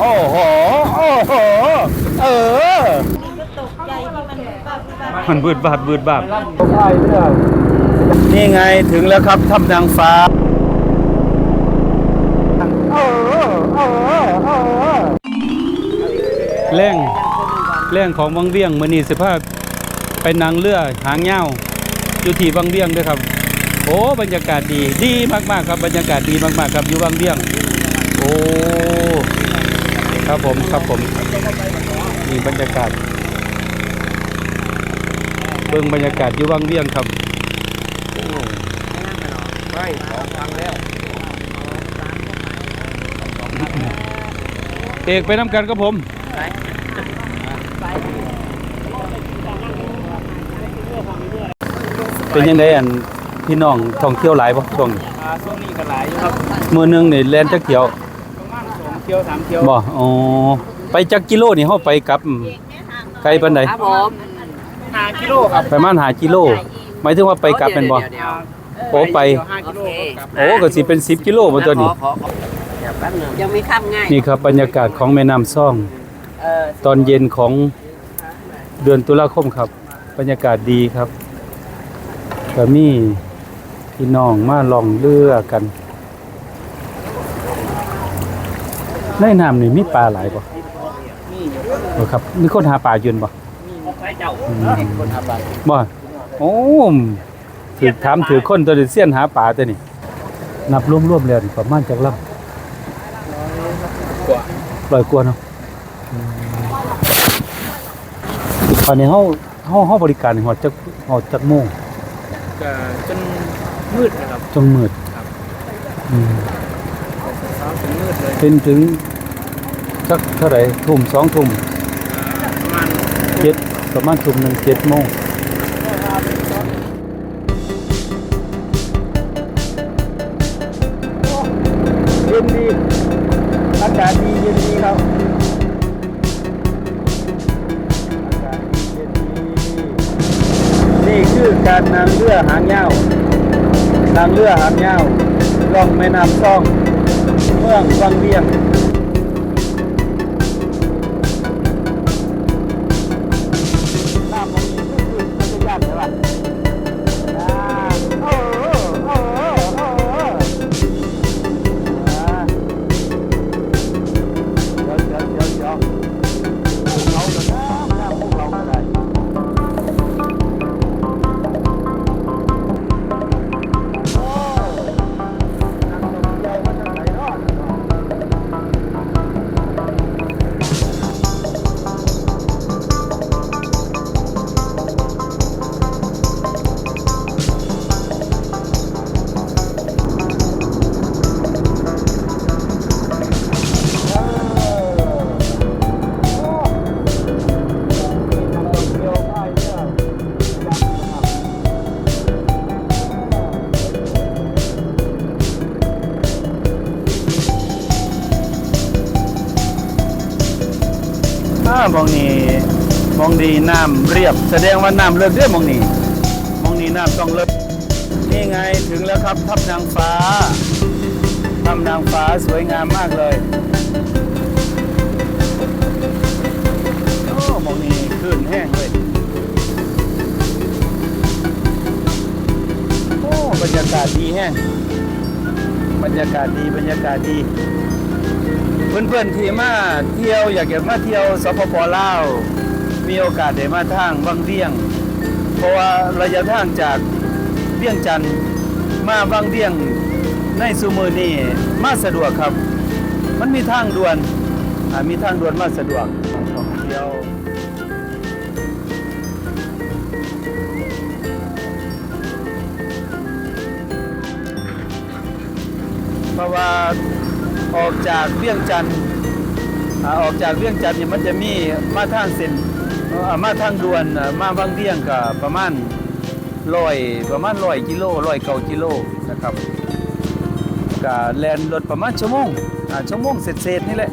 โอ้โห โอ้โห เออก็ตกใจที่มันป้าป้ามันบืดบาดบืดบาดนี่ไงถึงแล้วครับถ้ำนางฟ้าแรงแรงของวังเวียงมือนีสิภาพไปนางเรือหางเงาอยู่ที่วังเวียงด้วยครับ โอ้บรรยากาศดีดีมากๆครับบรรยากาศดีมากๆครับอยู่วังเวียง โอ้ ครับผมครับผมนี่บรรยากาศ เบิ่งบรรยากาศอยู่วังเวียงครับไม่สองครั้งแล้วเอกไปน้ำกันครับผมเป็นยังไงอันพี่น้องท่องเที่ยวหลายบ่ช่วงนี้อ่าช่วงนี้ก็หลายอยู่ครับมื้อหนึงนี่แล่นจักเที่ยว ที่ยวสามเที่ยวบ่อ๋อไปจักกิโลนี่เฮาไปกลับอืมไกลปานใดครับผมห้ากิโลครับประมาณ5กิโลหมายถึงว่าไปกลับเป็นบ่โอ้ไปห้ากิโลครับโอ้ก็สิเป็น 10 กิโลบ่ตัวนี้ ยังไม่ข้ามง่ายนี่ครับบรรยากาศของแม่น้ำซ่อง เออตอนเย็นของเดือนตุลาคมครับ บรรยากาศดีครับก็มีพี่น้องมาลองเรือกัน ในน้ำนี่มีปลาหลายบ่บ่ครับมีคนหาปลายืนบ่ไปเจ้าอืมคนทำบัตรบ่โอ้ถือถามถือคนตัวนี้เสี้ยนหาปลาตัวนี้นับรวมๆแล้วนี่ประมาณจักลำกว่าร้อยกว่าเนาะอืมตอนนี้เฮาเฮาเฮาบริการนี่ฮอดจักฮอดจักโมงก็จนมืดนะครับจนมืดอืมเช้าจนมืดเลยเป็นถึง สักเท่าไหร่ทุ่มสองทุ่มประมาณเจ็ดประมาณทุ่มหนึ่งเจ็ดโมงเย็นดีอากาศดีเย็นดีครับอากาศเย็นดีนี่คือการนางเรือหางยาวนางเรือหางยาวล่องแม่น้ำซ่อง เมืองวังเวียง มองนี่มองดีน้ำเรียบ แสดงว่าน้ำเลิกเด้อมองนี่มองนี่น้ำต้องเลิกนี่ไงถึงแล้วครับทับนางฟ้าทับนางฟ้าสวยงามมากเลยโอ้มองนี่คลื่นแห้งเลยโอ้บรรยากาศดีแห้งบรรยากาศดีบรรยากาศดี เพื่อนๆที่มาเที่ยวอยากจะมาเที่ยวสปปลาวมีโอกาสได้มาทางบางเวียง เพราะว่าระยะทางจากเวียงจันทน์มาบางเวียงในซูมือนี่มาสะดวกครับ มันมีทางด่วนมีทางด่วนมาสะดวกท่องเที่ยวเพราะว่า ออกจากเวียงจันทน์ออกจากเวียงจันทน์นี่ยมันจะมีมาทางเส้นมาทางด่วนมาบางเวียงก็ประมาณร้อยประมาณร้อยกิโลร้อยเก้ากิโลนะครับก็แลนรถประมาณชั่วโมงชั่วโมงเศษๆนี่แหละ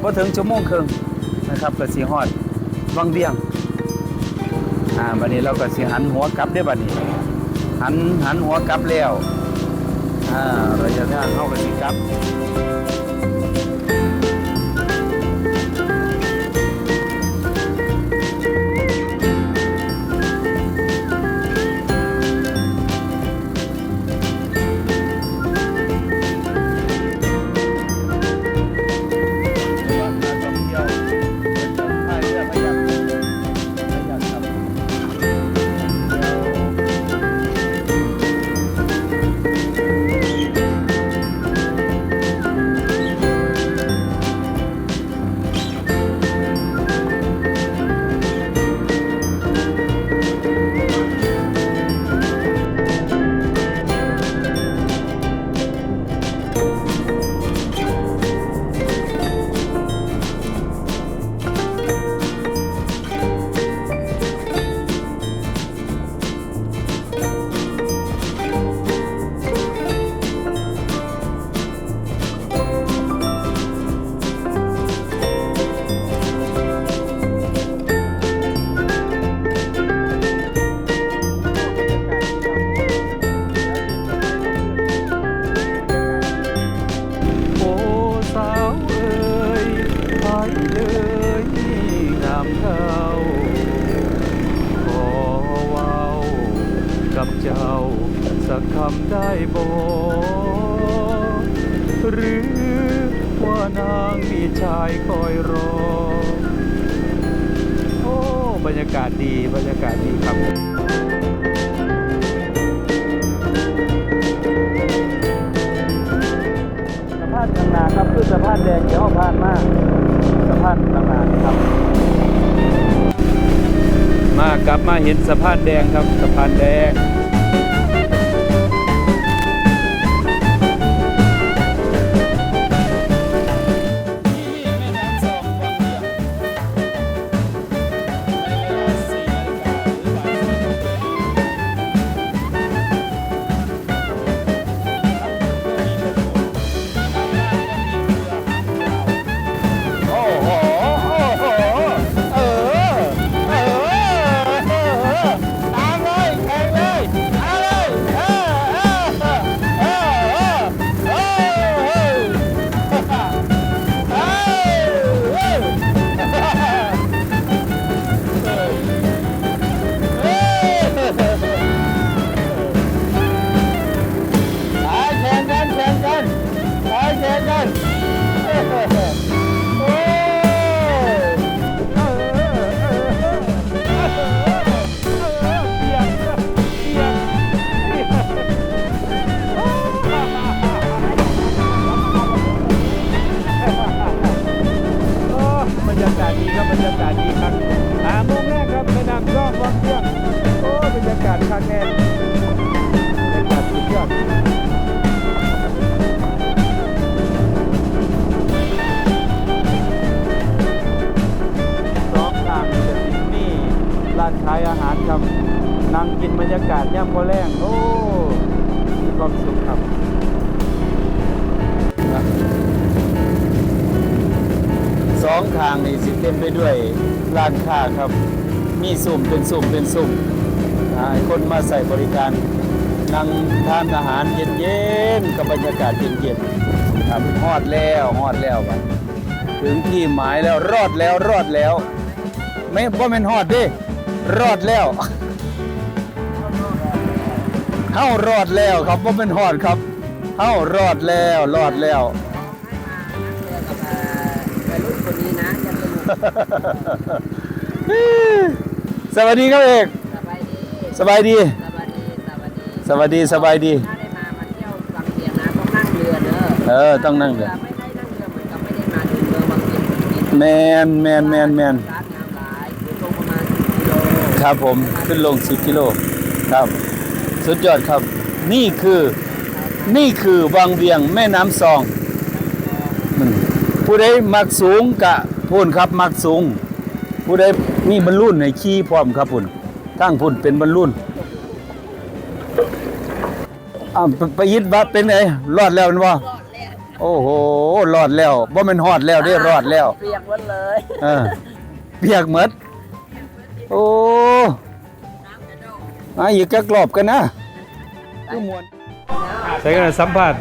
พอถึงชั่วโมงครึ่งนะครับก็สิฮอดบางเวียงอ่าบัดนี้เราก็สิหันหัวกลับได้บัดนี้ หันหันหัวกลับแล้วอ่าระยะทางเฮาก็สิกลับ ได้บ่หรือว่านางมีชายคอยรอ โอ้ บรรยากาศดีบรรยากาศดีครับสะพานกลางนาครับคือสะพานแดงเดี๋ยวผ่านมากสะพานกลางนาครับ มากลับมาเห็นสะพานแดงครับสะพานแดง รยากาศย่ำพอแรงโอ้มีความสุขครับสองทางนี่สิเต็มไปด้วยร้านค้าครับ มีสุ่มเป็นสุ่มเป็นสุ่มคนมาใส่บริการนั่งทานอาหารเย็นๆกับบรรยากาศเย็นๆครับฮอดแล้วฮอดแล้วบัดถึงที่หมายแล้วรอดแล้วรอดแล้ว ไม่บ่แม่นฮอดดิรอดแล้ว เฮารอดแล้วครับบ่แม่นฮอดครับเฮารอดแล้วรอดแล้ว วัยรุ่นคนนี้นะจะสนุกสวัสดีครับเอกสบายดีสบายดี สบายดีสบายดีถ้าได้มามาเที่ยวบางเวียงนะต้องนั่งเรือเด้อเออต้องนั่งเรือ ไม่ได้นั่งเรือเหมือนกับไม่ได้มาถึงเมืองบางเวียงจริงแมนแมนแมนแมนร้านน้ำหลายคือตรงประมาณ10กิโลครับผมขึ้นลง 10 กิโลครับ สุดยอดครับ นี่คือนี่คือวังเวียงแม่น้ำซองอืมผู้ใดมักสูงกะพูนครับ มักสูง ผู้ใดมีบรรลุนในขี้พร้อมครับพุ่นทั้งพุ่นเป็นบรรลุนอ่าไปไปยิดบัตเป็นไงรอดแล้วแม่นบ่โอ้โหรอดแล้วบ่แม่นฮอดแล้วได้รอดแล้ว เปียกหมดเลย เออเปียกหมดโอ้ มาอีกจักรอบกันนะคือมวนใส่กันสัมภาษณ์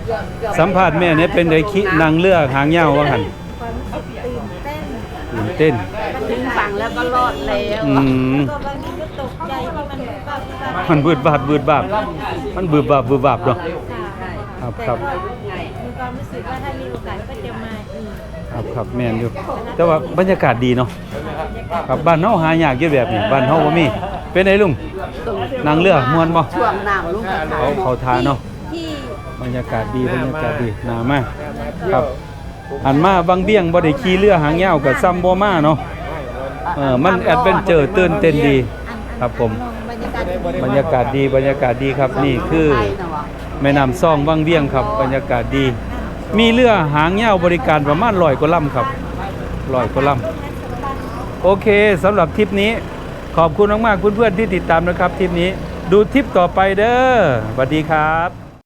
สัมภาษณ์แม่เนี่ยเป็นไดคินางเรือหางยาวว่าหั่นความรู้สึกตื่นเต้นตื่นเต้นถึงฝั่งแล้วก็รอดแล้วอืมก็บางทีก็ตกใจที่มันป้าป้ามันบืดบาดบืดบาบมันบืดบาบบืดบาบเนาะค่ะครับครับแต่ก็มีความรู้สึกว่าถ้ามีโอกาสก็จะมาอีกครับครับแม่นอยู่ แต่ว่าบรรยากาศดีเนาะครับบ้านเฮาหายากอยู่แบบนี้บ้านเฮาบ่มีเป็นไงลุง นางเรือม่วนบ่ช่วงน้ำลูกเขาเขาทาเนาะที่บรรยากาศดีบรรยากาศดีหนามากครับอันมาบางเบี้ยงบ่ได้ขี่เรือหางยาวกับซัมบ่มาเนาะเออมันแอดเวนเจอร์ตื่นเต้นดีครับผม บรรยากาศดีบรรยากาศดีบรรยากาศดีครับนี่คือแม่น้ำซ่องบางเบี้ยงครับ บรรยากาศดี มีเรือหางยาวบริการประมาณ100กว่าลำครับ100กว่าลำโอเคสำหรับทริปนี้ ขอบคุณมากๆเพื่อนๆที่ติดตามนะครับทริปนี้ ดูทริปต่อไปเด้อสวัสดีครับ